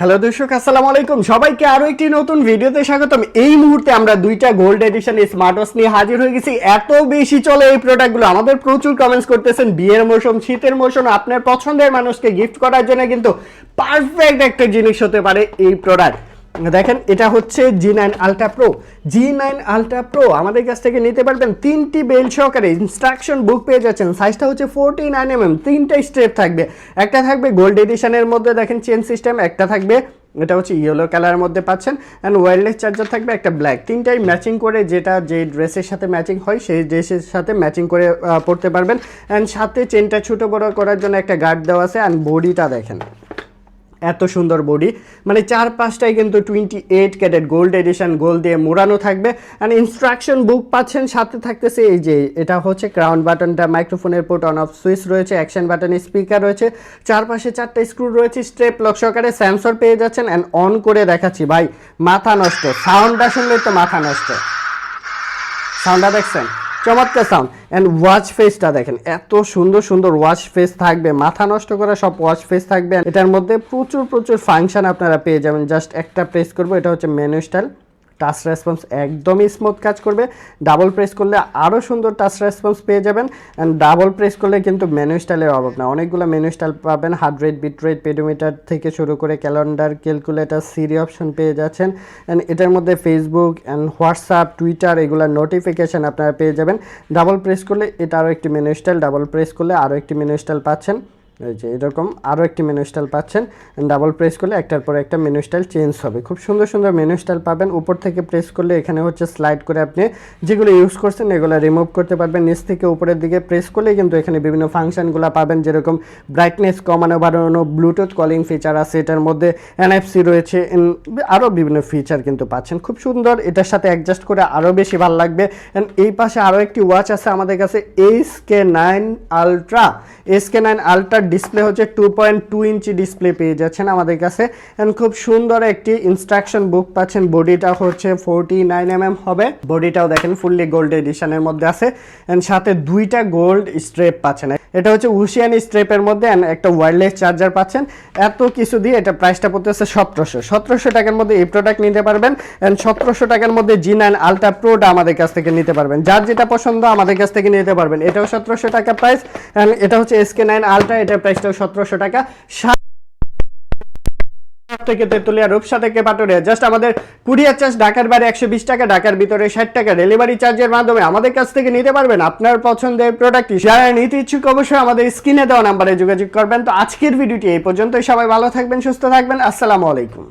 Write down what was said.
Hello দর্শক, আসসালামু আলাইকুম। সবাইকে আরও একটি নতুন ভিডিওতে স্বাগতম। এই মুহূর্তে আমরা দুইটা গোল্ড এডিশন স্মার্ট ওয়াচ নিয়ে হাজির হয়ে গেছি। এত বেশি চলে এই প্রোডাক্টগুলো আমাদের প্রচুর কমেন্টস করতেছেন, বিয়ের মৌসুম, শীতের মৌসুম, আপনার পছন্দের মানুষকে গিফট করার জন্য কিন্তু পারফেক্ট একটা জিনিস হতে পারে এই প্রোডাক্ট দেখেন, এটা হচ্ছে G nine ultra pro G nine ultra pro আমাদের কাছ থেকে নিতে পারবেন তিনটি বেল সহকারে ইনস্ট্রাকশন বুক পেয়ে যাচ্ছেন। সাইজটা হচ্ছে ফোরটি নাইন এম এম তিনটা স্টেপ থাকবে। একটা থাকবে গোল্ড এডিশনের মধ্যে, দেখেন চেন সিস্টেম একটা থাকবে, এটা হচ্ছে ইয়েলো কালারের মধ্যে পাচ্ছেন অ্যান্ড ওয়্যারলেস চার্জার থাকবে, একটা ব্ল্যাক তিনটাই ম্যাচিং করে যেটা, যে ড্রেসের সাথে ম্যাচিং হয় সেই ড্রেসের সাথে ম্যাচিং করে পড়তে পারবেন। অ্যান্ড সাথে চেনটা ছোটো বড়ো করার জন্য একটা গার্ড দেওয়া আছে অ্যান্ড বডিটা দেখেন। এত সুন্দর বডি মানে চার পাঁচটায় কিন্তু twenty eight carat gold edition gold দিয়ে মোড়ানো থাকবে। অ্যান্ড ইনস্ট্রাকশন বুক পাচ্ছেন, সাথে থাকতেছে এই যে, এটা হচ্ছে ক্রাউন বাটনটা মাইক্রোফোনের পোর্ট অন অফ সুইচ রয়েছে অ্যাকশন বাটন স্পিকার রয়েছে। চারপাশে চারটা স্ক্রু রয়েছে স্ট্রেপ লক সহকারে সেন্সর পেয়ে যাচ্ছেন অ্যান্ড অন করে দেখাচ্ছি। ভাই, মাথা নষ্ট সাউন্ডটা শুনলে তো মাথা নষ্ট। সাউন্ডটা দেখছেন? চমৎকার সাউন্ড অ্যান্ড ওয়াচ ফেসটা দেখেন, এত সুন্দর সুন্দর ওয়াচ ফেস থাকবে, মাথা নষ্ট করা সব ওয়াচ ফেস থাকবে। এটার মধ্যে প্রচুর প্রচুর ফাংশন আপনারা পেয়ে যাবেন। জাস্ট একটা প্রেস করব, এটা হচ্ছে মেনু স্টাইল টাচ রেসপন্স একদমই স্মুথ কাজ করবে। ডাবল প্রেস করলে আরও সুন্দর টাচ রেসপন্স পেয়ে যাবেন। অ্যান্ড ডাবল প্রেস করলে কিন্তু মেনু স্টাইলের অভাব না। অনেকগুলো মেনু স্টাইল পাবেন। Heart rate beat rate pedometer থেকে শুরু করে ক্যালেন্ডার ক্যালকুলেটার সিরি অপশন পেয়ে যাচ্ছেন। অ্যান্ড এটার মধ্যে ফেসবুক অ্যান্ড হোয়াটসঅ্যাপ টুইটার এগুলোর নোটিফিকেশান আপনারা পেয়ে যাবেন। ডাবল প্রেস করলে এটা আরও একটি মেনু স্টাইল ডাবল প্রেস করলে আরও একটি মেনু স্টাইল পাচ্ছেন। এই যে এরকম আরও একটি মেনু স্টাইল পাচ্ছেন। ডাবল প্রেস করলে একটার পর একটা মেনু স্টাইল চেঞ্জ হবে। খুব সুন্দর সুন্দর মেনু স্টাইল পাবেন। উপর থেকে প্রেস করলে এখানে হচ্ছে স্লাইড করে আপনি যেগুলো ইউজ করছেন এগুলো রিমুভ করতে পারবেন। নিচ থেকে উপরের দিকে প্রেস করলে কিন্তু এখানে বিভিন্ন ফাংশনগুলো পাবেন। যেরকম ব্রাইটনেস কমানো বাড়ানো ব্লুটুথ কলিং ফিচার আছে। এটার মধ্যে এনএফসি রয়েছে। আরও বিভিন্ন ফিচার কিন্তু পাচ্ছেন। খুব সুন্দর। এটার সাথে অ্যাডজাস্ট করে আরও বেশি ভালো লাগবে। অ্যান্ড এই পাশে আরও একটি ওয়াচ আছে আমাদের কাছে H K nine ultra S K nine আলট্রার display হচ্ছে two point two inch display পেয়ে যাচ্ছেন আমাদের কাছে। অ্যান্ড খুব সুন্দর একটি ইনস্ট্রাকশন বুক পাচ্ছেন। বডিটা হচ্ছে ফোরটি নাইন এম এম হবে। বডিটাও দেখেন ফুললি গোল্ড এডিশনের মধ্যে আছে। অ্যান্ড সাথে দুইটা গোল্ড স্ট্রেপ পাচ্ছেন। এটা হচ্ছে উশিয়ান স্ট্রেপের মধ্যে একটা ওয়্যারলেস চার্জার পাচ্ছেন। এত কিছু দিয়ে এটা প্রাইসটা পড়তেছে সতেরোশো। সতেরোশো টাকার মধ্যে এই প্রোডাক্ট নিতে পারবেন অ্যান্ড সতেরোশো টাকার মধ্যে জি নাইন আলট্রা প্রোটা আমাদের কাছ থেকে নিতে পারবেন। যার যেটা পছন্দ আমাদের কাছ থেকে নিতে পারবেন। এটাও সতেরোশো টাকা প্রাইস অ্যান্ড এটা হচ্ছে এসকে নাইন আলট্রা এটার প্রাইসটাও সতেরোশো টাকা। থেকে তেতুলিয়া রূপসা থেকে পাটুরিয়া। জাস্ট আমাদের কুরিয়ার চার্জ ঢাকার বাইরে একশো বিশ টাকা, ঢাকার ভিতরে ষাট টাকা। ডেলিভারি চার্জের মাধ্যমে আমাদের কাছ থেকে নিতে পারবেন আপনার পছন্দের প্রোডাক্টটি যারা নিতে ইচ্ছুক অবশ্যই আমাদের স্ক্রিনে দেওয়া নাম্বারে যোগাযোগ করবেন। তো আজকের ভিডিওটি এই পর্যন্তই। সবাই ভালো থাকবেন, সুস্থ থাকবেন। আসসালামু আলাইকুম।